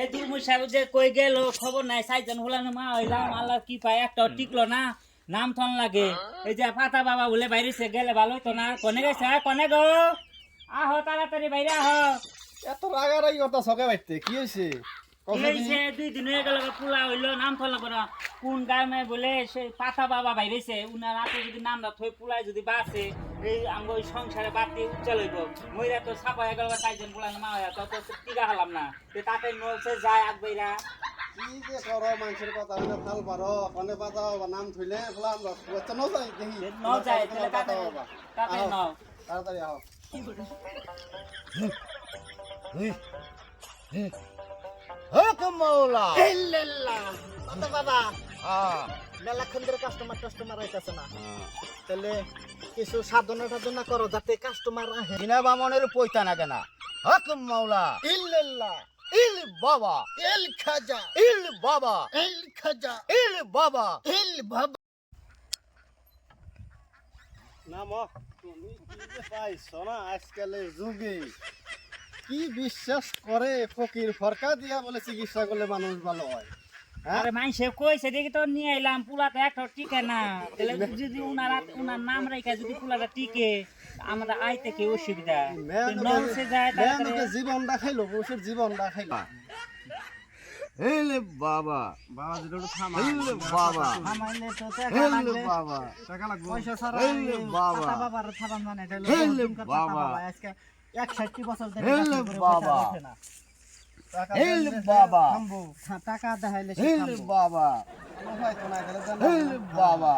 এই দুর্মুই সাহেব যে কই গেল খবর নাই সাইজন হলাম মা হইলাম আল্লাহ কি পায় একটা টিকলো না নাম থন লাগে। এই যে পাতা বাবা বলে বাইরেছে গেলে ভালো তো না। কনে গেছে আয়, কনে গো? আহ তাড়াতাড়ি বাইরে আহ। এত রাগারাগি কথা সকে বাইতে কি হয়েছে দুই দিন হয়ে গেল পোলা হইল নাম লাগবে না কোন গায়ে বলে সে পাতা বাবা বাইরেছে উনার হাতে যদি নাম না থই পোলায় যদি বাঁচে এই আঙ্গ ওই সংসারে বাতি উজ্জ্বল হইব। মইরা তো ছাপা হয়ে গেল সাইজন পোলা মা হইয়া তো টিকা হলাম না। তো তাতে নলছে যায় আগবাইরা কি যে করো মানুষের কথা হইলে ভালো পারো কনে পাতা বাবা নাম থইলে বলা বাচ্চা ন যাই দেখি। ন যায় তাহলে তাতে বাবা। তাতে ন। তাড়াতাড়ি আও ইল্লাল্লাহ। পাতা বাবা হ্যাঁ। মেলাক্ষণ ধরে কাস্টমার টাস্টমার আইতাছে না। তাহলে কিছু সাধনা টাধনা করো যাতে কাস্টমার আহে। বিনা বামনের পৈতা না। কেনা মৌলা। ইল্লাল্লাহ। ইল বাবা। ইল খাজা। ইল বাবা। ইল খাজা। ইল বাবা। ইল বাবা। না তুমি কি পাইছো না আজকালের যুগে? কি বিশ্বাস করে ফকির? ফরকা দিয়া বলে চিকিৎসা করলে মানুষ ভালো হয় হ্যাঁ? আরে কইছে দেখি তো নিয়ে এলাম পুলাতে একটা টিকে না। তাহলে যদি উনার উনার নাম রেখে যদি পুলাটা টিকে আমরা আইতে কি অসুবিধা? নলসে যায় তাড়াতাড়ি জীবন দেখাইলো পুরুষের জীবন দেখাইলো। ইল বাবা। বাবা যেটা থামা। ইল বাবা। থামাইলে তো ইল বাবা। টাকা লাগবে। পয়সা ছাড়া ইল বাবা। পাতা থামান মানে এটা হলো ইল দিনকার পাতা বাবা। বাবা আজকে 61 বছর ধরে বাবা। বাবা। হ্যাঁ, টাকা দেখাইলে। বাবা। বাবা।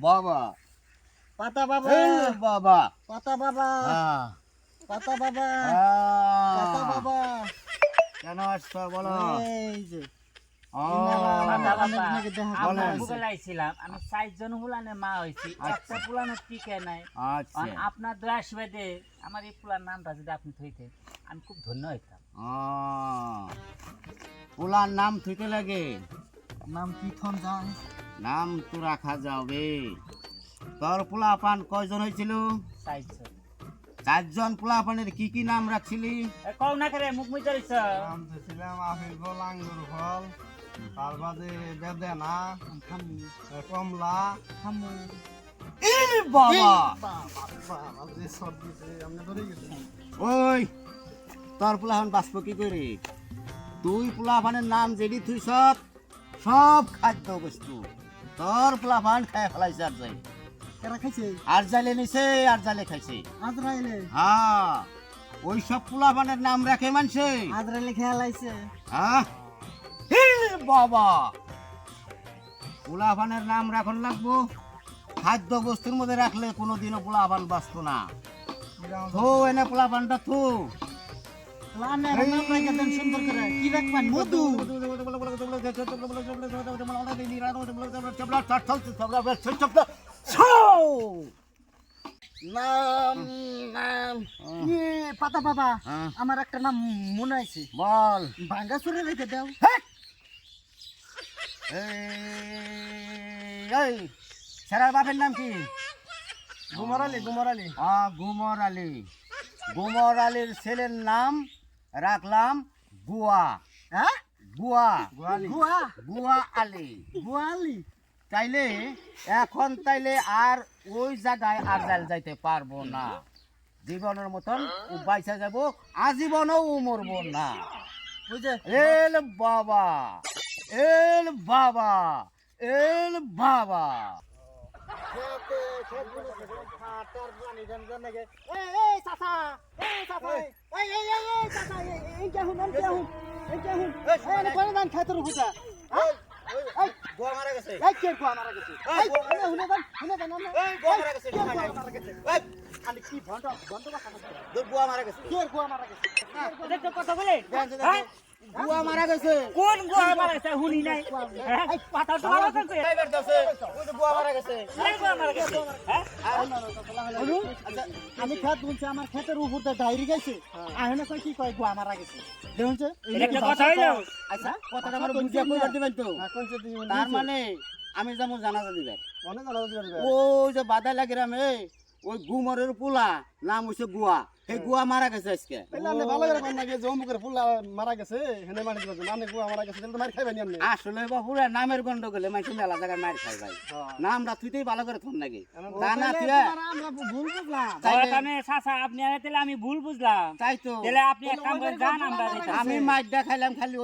বাবা। পাতা বাবা। বাবা। পাতা বাবা। হ্যাঁ। পাতা বাবা। পাতা বাবা। কেন আসছো বলো? এই যে। আমি চারজন হুলানে মা হয়েছি একটা পুলানো টিকে নাই। আচ্ছা। আর আপনার দয়া আশীর্বাদে আমার এই পুলার নামটা যদি আপনি থইতেন আমি খুব ধন্য হইতাম। ও, পোলার নাম থুইতে লাগে। নাম কি থন নাম তো রাখা যাবে। তোর পোলা পান কয়জন হয়েছিল চারজন। চারজন পোলা পানের কি কি নাম রাখছিলি এ, কও না করে মুখ মুই ধরিস নাম আপেল ফল আঙ্গুর ফল তার বাদে বেদেনা কমলা বাবা! ওই তোর বাঁচব কি করে? তুই পোলা পানের নাম যেদি তুই সব সব খাদ্য বস্তু। তোর পোলা পান খাই ফেলাইছে আর যাই। খাইছে? আর জালে নিছে আর জালে খাইছে। হ্যাঁ ওই সব পোলা পানের নাম রাখে মানছে। আজরাইলে খেয়ালাইছে হ্যাঁ? হিল বাবা। পোলাপানের নাম রাখন লাগবো? খাদ্য বস্তুর মধ্যে রাখলে কোনোদিনও পোলাপান বাঁচত না। থো এনে পোলাপানটা থো। সুন্দর করে? কি রাখবেন? মধু। নাম নাম। পাতা বাবা হ্যাঁ। আমার একটা নাম মনে আছে। বল। ভাঙ্গা সুরে রেখে দাও। এই, এই সেরার বাপের নাম কি? গুমর আলী গুমর আলী। আ গুমর আলী। গুমর আলীর ছেলের নাম রাখলাম গুয়া। হ্যাঁ? গুয়া। গুয়া গুয়া? আলী। গুয়ালি তাইলে এখন তাইলে আর ওই জায়গায় আর জাল যাইতে পারব না। জীবনের মতন ও বাইসা যাব আজীবনও মরবো না। বুঝে এল বাবা। এল বাবা এল বাবা খেতের উপরে এই এই গোয়া মারা গেছে এই মারা গেছে গোয়া মারা গেছে খালি কি ভন্ড ভন্ড বা তোর গোয়া মারা গেছে। কে গো মারা গেছে। এটা তো কথা বলে? হ্যাঁ? গোয়া মারা গেছে। কোন গোয়া মারাছে হুনি নাই। হ্যাঁ? পাতা তো দছে ওই মারা গেছে। এই গোয়া মারা গেছে। হ্যাঁ? আমি খেত বলছি আমার ক্ষেতের উপরতে ডাইরি গেছে। আহেনে কই কি কয় গোয়া মারা গেছে। দেখুন একটা কথা হইল। আচ্ছা কথাটা আমার বুঝিয়ে কইবার দিবেন তো। তার মানে আমি যেমন জানাজা দিবেন। অনেক আলাদা দিবেন। ওই যে বাদাইলা গ্রামে ওই গুমরের পোলা নাম হইছে গুয়া। সেই গুয়া মারা গেছে আজকে। ভালো করে পান নাকি ফুলা মারা গেছে হেনে মারি আপনি গুয়া মারা গেছে তাহলে মারি খাইবেন আপনি আসলে বা পুরা নামের গন্ডগোলে মানুষ মেলা জায়গায় মার খাই ভাই। হ্যাঁ। নামটা তুইতেই ভালো করে থন নাকি। তা না তুই আমরা ভুল বুঝলাম। তাহলে চাচা আপনি আরে তাহলে আমি ভুল বুঝলাম। তাই তো। তাহলে আপনি এক কাম করে যান আমরা আমি খাইলাম খালি